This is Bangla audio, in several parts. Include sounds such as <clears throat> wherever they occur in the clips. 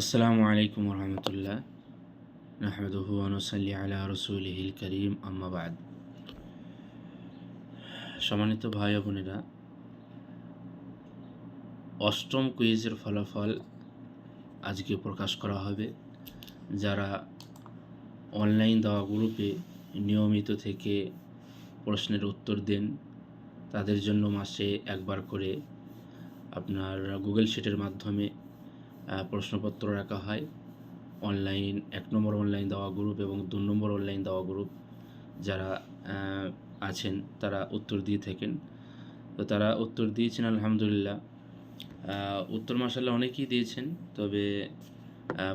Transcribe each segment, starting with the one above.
আসসালামু আলাইকুম রহমতুল্লাহ নাহমদুহু অনুসাল্লি আলা রসুলহিল করিম আম্মাবাদ সম্মানিত ভাই বোনেরা, অষ্টম কুইজের ফলাফল আজকে প্রকাশ করা হবে। যারা অনলাইন দেওয়া গ্রুপে নিয়মিত থেকে প্রশ্নের উত্তর দেন, তাদের জন্য মাসে একবার করে আপনার গুগল শিটের মাধ্যমে প্রশ্নপত্র রাখা হয়। অনলাইন, এক নম্বর অনলাইন দেওয়া গ্রুপ এবং দু নম্বর অনলাইন দেওয়া গ্রুপ যারা আছেন, তারা উত্তর দিয়ে থাকেন। তো তারা উত্তর দিয়েছেন, আলহামদুলিল্লাহ। উত্তর মাসাল্লাহ অনেকেই দিয়েছেন, তবে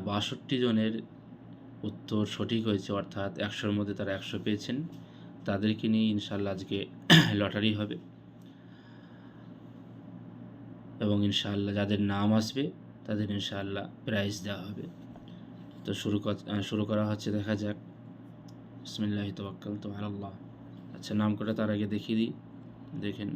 বাষট্টি জনের উত্তর সঠিক হয়েছে, অর্থাৎ একশোর মধ্যে তারা একশো পেয়েছেন। তাদেরকে নিয়ে ইনশাল্লাহ আজকে <clears throat> লটারি হবে। এবং ইনশাল্লাহ যাদের নাম আসবে তাদের ইনশাআল্লাহ প্রাইজ দেওয়া হবে। তো শুরু শুরু করা হচ্ছে, দেখা যাক। বিসমিল্লাহ তবাক্কাল তো আল্লাহ আচ্ছা নাম করে তার আগে দেখিয়ে দিই। দেখেন।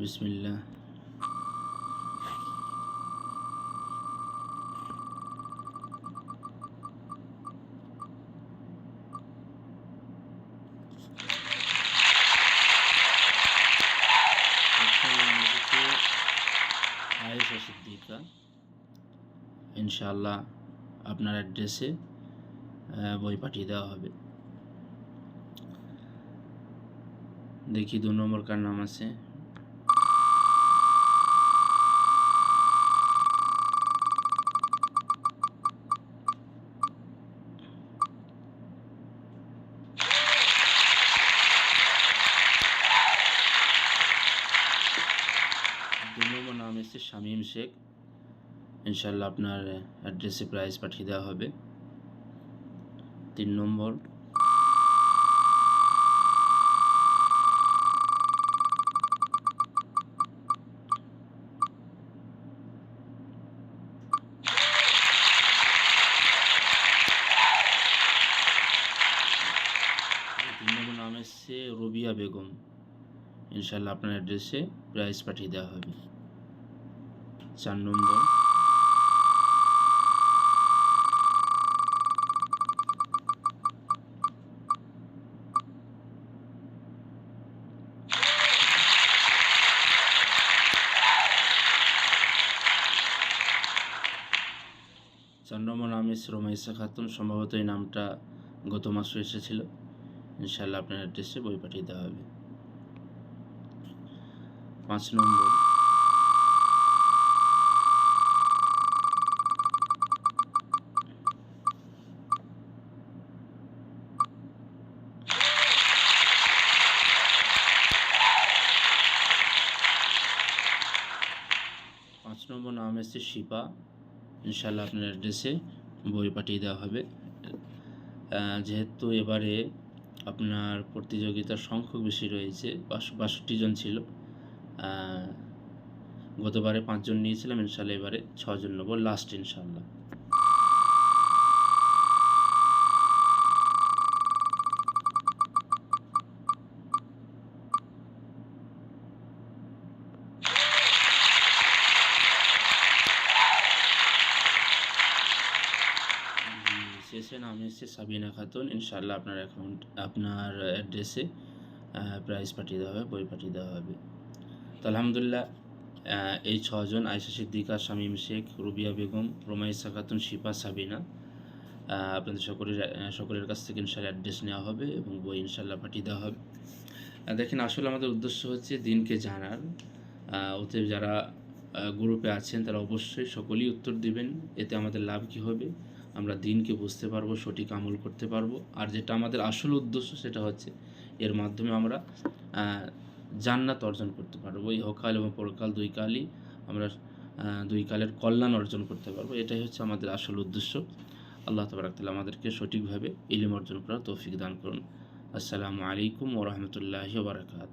বিসমিল্লাহ প্রথমে আমাদেরকে আয়েশা সিদ্দিকা ইনশাআল্লাহ আপনার অ্যাড্রেসে বই পাঠিয়ে দেওয়া হবে। দেখি দু নম্বর কার নাম আছে। দু নম্বর নাম এসেছে শামীম শেখ। ইনশাল্লাহ আপনার অ্যাড্রেসে প্রাইস পাঠিয়ে দেওয়া হবে। তিন নম্বর। এসছে রবিয়া বেগম। ইনশাল্লাহ আপনার অ্যাড্রেসে প্রাইস পাঠিয়ে দেওয়া হবে। চার নম্বর। নাম এসছে রোমাইসা খাতুন, সম্ভবত এই নামটা গত মাসে এসেছিল। ইনশাল্লাহ আপনার অ্যাড্রেসে বই পাঠিয়ে দেওয়া হবে। পাঁচ নম্বর। পাঁচ নম্বর নাম এসছে শিপা। ইনশাল্লাহ আপনার অ্যাড্রেসে বই পাঠিয়ে দেওয়া হবে। যেহেতু এবারে আপনার প্রতিযোগিতার সংখ্যক বেশি রয়েছে বাষ- বাষট্টি জন ছিল। গতবারে পাঁচজন নিয়েছিলাম ইনশাল্লাহ এবারে ছজন নেব লাস্ট ইনশাল্লাহ শেষে নাম এসছে সাবিনা খাতুন। ইনশাল্লাহ আপনার অ্যাকাউন্ট আপনার অ্যাড্রেসে প্রাইস পাঠিয়ে দেওয়া হবে, বই পাঠিয়ে দেওয়া হবে। তো আলহামদুলিল্লাহ এই ছজন আয়সা সিদ্দিকা, শামীম শেখ, রুবিয়া বেগম, রোমাইসা খাতুন, শিপা, সাবিনা আপনাদের সকলের সকলের কাছ থেকে ইনশাল্লাহ অ্যাড্রেস নেওয়া হবে এবং বই ইনশাল্লাহ পাঠিয়ে দেওয়া হবে। দেখেন, আসলে আমাদের উদ্দেশ্য হচ্ছে দিনকে জানার। অতএব যারা গ্রুপে আছেন, তারা অবশ্যই সকলেই উত্তর দিবেন, এতে আমাদের লাভ কী হবে। আমরা দিনকে বুঝতে পারব, সঠিক আমল করতে পারব। আর যেটা আমাদের আসল উদ্দেশ্য সেটা হচ্ছে এর মাধ্যমে আমরা জান্নাত অর্জন করতে পারব। ইহকাল এবং পরকাল দুই কালই আমরা দুই কালের কল্যাণ অর্জন করতে পারব। এটাই হচ্ছে আমাদের আসল উদ্দেশ্য। আল্লাহ তবরাকাল্লাহ আমাদেরকে সঠিকভাবে ইলিম অর্জন করার তৌফিক দান করুন। আসসালামু আলাইকুম ওরহমতুল্লাহি বারাকাত